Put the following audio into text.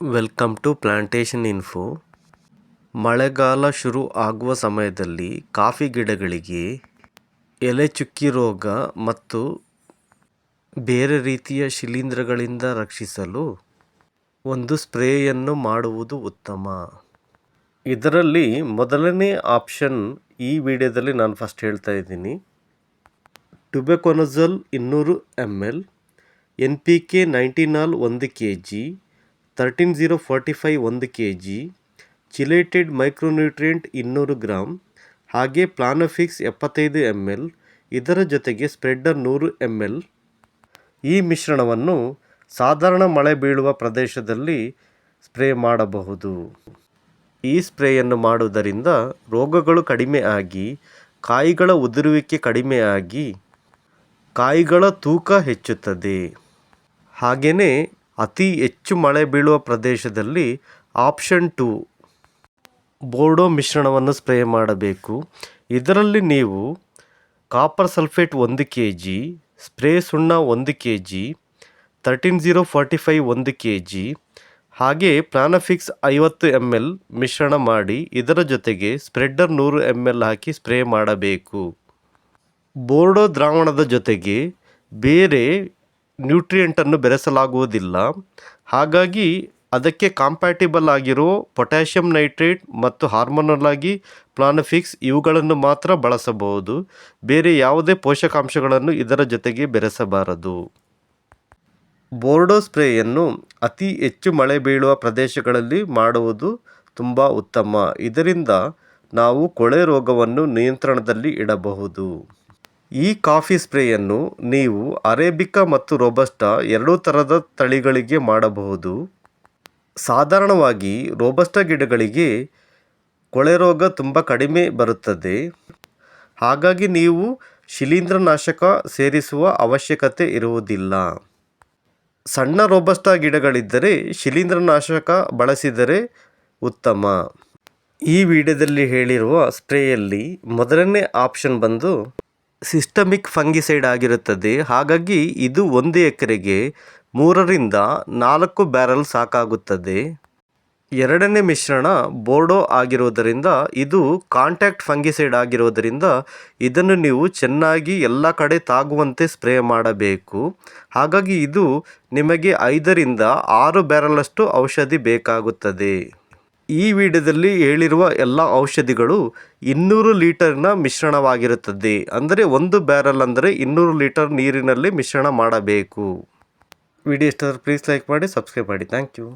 Welcome to plantation info ಮಳೆಗಾಲ ಶುರು ಆಗುವ ಸಮಯದಲ್ಲಿ ಕಾಫಿ ಗಿಡಗಳಿಗೆ ಎಲೆ ಚುಕ್ಕಿ ರೋಗ ಮತ್ತು ಬೇರೆ ರೀತಿಯ ಶಿಲೀಂಧ್ರಗಳಿಂದ ರಕ್ಷಿಸಲು ಒಂದು ಸ್ಪ್ರೇಯನ್ನು ಮಾಡುವುದು ಉತ್ತಮ. ಇದರಲ್ಲಿ ಮೊದಲನೇ ಆಪ್ಷನ್ ಈ ವಿಡಿಯೋದಲ್ಲಿ ನಾನು ಫಸ್ಟ್ ಹೇಳ್ತಾ ಇದ್ದೀನಿ. ಟುಬೆಕೊನಜಲ್ ಇನ್ನೂರು M L, N P K ನೈಂಟಿನಾಲ್ ಒಂದು K G thirteen zero forty five ಒಂದು ಕೆ ಜಿ ಚಿಲೇಟೆಡ್ ಮೈಕ್ರೋನ್ಯೂಟ್ರಿಯೆಂಟ್ ಇನ್ನೂರು ಗ್ರಾಮ್ ಹಾಗೆ ಪ್ಲಾನೋಫಿಕ್ಸ್ ಎಪ್ಪತ್ತೈದು ಎಂ ಎಲ್ ಇದರ ಜೊತೆಗೆ ಸ್ಪ್ರೆಡ್ಡರ್ ನೂರು ಎಂ ಎಲ್ ಈ ಮಿಶ್ರಣವನ್ನು ಸಾಧಾರಣ ಮಳೆ ಬೀಳುವ ಪ್ರದೇಶದಲ್ಲಿ ಸ್ಪ್ರೇ ಮಾಡಬಹುದು. ಈ ಸ್ಪ್ರೇಯನ್ನು ಮಾಡುವುದರಿಂದ ರೋಗಗಳು ಕಡಿಮೆ ಆಗಿ, ಕಾಯಿಗಳ ಉದುರುವಿಕೆ ಕಡಿಮೆ ಆಗಿ, ಕಾಯಿಗಳ ತೂಕ ಹೆಚ್ಚುತ್ತದೆ. ಹಾಗೆಯೇ ಅತಿ ಹೆಚ್ಚು ಮಳೆ ಬೀಳುವ ಪ್ರದೇಶದಲ್ಲಿ ಆಪ್ಷನ್ ಟು ಬೋರ್ಡೋ ಮಿಶ್ರಣವನ್ನು ಸ್ಪ್ರೇ ಮಾಡಬೇಕು. ಇದರಲ್ಲಿ ನೀವು ಕಾಪರ್ ಸಲ್ಫೇಟ್ ಒಂದು ಕೆ ಜಿ ಸ್ಪ್ರೇ ಸುಣ್ಣ ಒಂದು K G thirteen zero forty five ಒಂದು ಕೆ ಜಿ ಹಾಗೆ ಪ್ಲಾನಫಿಕ್ಸ್ ಐವತ್ತು ಎಂ ಎಲ್ ಮಿಶ್ರಣ ಮಾಡಿ ಇದರ ಜೊತೆಗೆ ಸ್ಪ್ರೆಡ್ಡರ್ ನೂರು ಎಂ ಎಲ್ ಹಾಕಿ ಸ್ಪ್ರೇ ಮಾಡಬೇಕು. ಬೋರ್ಡೋ ದ್ರಾವಣದ ಜೊತೆಗೆ ಬೇರೆ ನ್ಯೂಟ್ರಿಯೆಂಟನ್ನು ಬೆರೆಸಲಾಗುವುದಿಲ್ಲ. ಹಾಗಾಗಿ ಅದಕ್ಕೆ ಕಾಂಪ್ಯಾಟಿಬಲ್ ಆಗಿರೋ ಪೊಟ್ಯಾಷಿಯಂ ನೈಟ್ರೇಟ್ ಮತ್ತು ಹಾರ್ಮೋನಲ್ ಆಗಿ ಪ್ಲಾನಫಿಕ್ಸ್ ಇವುಗಳನ್ನು ಮಾತ್ರ ಬಳಸಬಹುದು. ಬೇರೆ ಯಾವುದೇ ಪೋಷಕಾಂಶಗಳನ್ನು ಇದರ ಜೊತೆಗೆ ಬೆರೆಸಬಾರದು. ಬೋರ್ಡೋ ಸ್ಪ್ರೇಯನ್ನು ಅತಿ ಹೆಚ್ಚು ಮಳೆ ಬೀಳುವ ಪ್ರದೇಶಗಳಲ್ಲಿ ಮಾಡುವುದು ತುಂಬ ಉತ್ತಮ. ಇದರಿಂದ ನಾವು ಕೊಳೆ ರೋಗವನ್ನು ನಿಯಂತ್ರಣದಲ್ಲಿ ಇಡಬಹುದು. ಈ ಕಾಫಿ ಸ್ಪ್ರೇಯನ್ನು ನೀವು ಅರೇಬಿಕಾ ಮತ್ತು ರೋಬಸ್ಟಾ ಎರಡೂ ಥರದ ತಳಿಗಳಿಗೆ ಮಾಡಬಹುದು. ಸಾಧಾರಣವಾಗಿ ರೋಬಸ್ಟಾ ಗಿಡಗಳಿಗೆ ಕೊಳೆ ರೋಗ ತುಂಬ ಕಡಿಮೆ ಬರುತ್ತದೆ. ಹಾಗಾಗಿ ನೀವು ಶಿಲೀಂಧ್ರನಾಶಕ ಸೇರಿಸುವ ಅವಶ್ಯಕತೆ ಇರುವುದಿಲ್ಲ. ಸಣ್ಣ ರೋಬಸ್ಟಾ ಗಿಡಗಳಿದ್ದರೆ ಶಿಲೀಂಧ್ರನಾಶಕ ಬಳಸಿದರೆ ಉತ್ತಮ. ಈ ವಿಡಿಯೋದಲ್ಲಿ ಹೇಳಿರುವ ಸ್ಪ್ರೇಯಲ್ಲಿ ಮೊದಲನೇ ಆಪ್ಷನ್ ಬಂದು ಸಿಸ್ಟಮಿಕ್ ಫಂಗಿಸೈಡ್ ಆಗಿರುತ್ತದೆ. ಹಾಗಾಗಿ ಇದು ಒಂದು ಎಕರೆಗೆ ಮೂರರಿಂದ ನಾಲ್ಕು ಬ್ಯಾರಲ್ ಸಾಕಾಗುತ್ತದೆ. ಎರಡನೇ ಮಿಶ್ರಣ ಬೋರ್ಡೋ ಆಗಿರುವುದರಿಂದ ಇದು ಕಾಂಟ್ಯಾಕ್ಟ್ ಫಂಗಿಸೈಡ್ ಆಗಿರುವುದರಿಂದ ಇದನ್ನು ನೀವು ಚೆನ್ನಾಗಿ ಎಲ್ಲ ಕಡೆ ತಾಗುವಂತೆ ಸ್ಪ್ರೇ ಮಾಡಬೇಕು. ಹಾಗಾಗಿ ಇದು ನಿಮಗೆ ಐದರಿಂದ ಆರು ಬ್ಯಾರಲಷ್ಟು ಔಷಧಿ ಬೇಕಾಗುತ್ತದೆ. ಈ ವಿಡಿಯೋದಲ್ಲಿ ಹೇಳಿರುವ ಎಲ್ಲ ಔಷಧಿಗಳು ಇನ್ನೂರು ಲೀಟರ್ನ ಮಿಶ್ರಣವಾಗಿರುತ್ತದೆ. ಅಂದರೆ ಒಂದು ಬ್ಯಾರಲ್ ಅಂದರೆ ಇನ್ನೂರು ಲೀಟರ್ ನೀರಿನಲ್ಲಿ ಮಿಶ್ರಣ ಮಾಡಬೇಕು. ವಿಡಿಯೋ ಇಷ್ಟ ಪ್ಲೀಸ್ ಲೈಕ್ ಮಾಡಿ ಸಬ್ಸ್ಕ್ರೈಬ್ ಮಾಡಿ. Thank you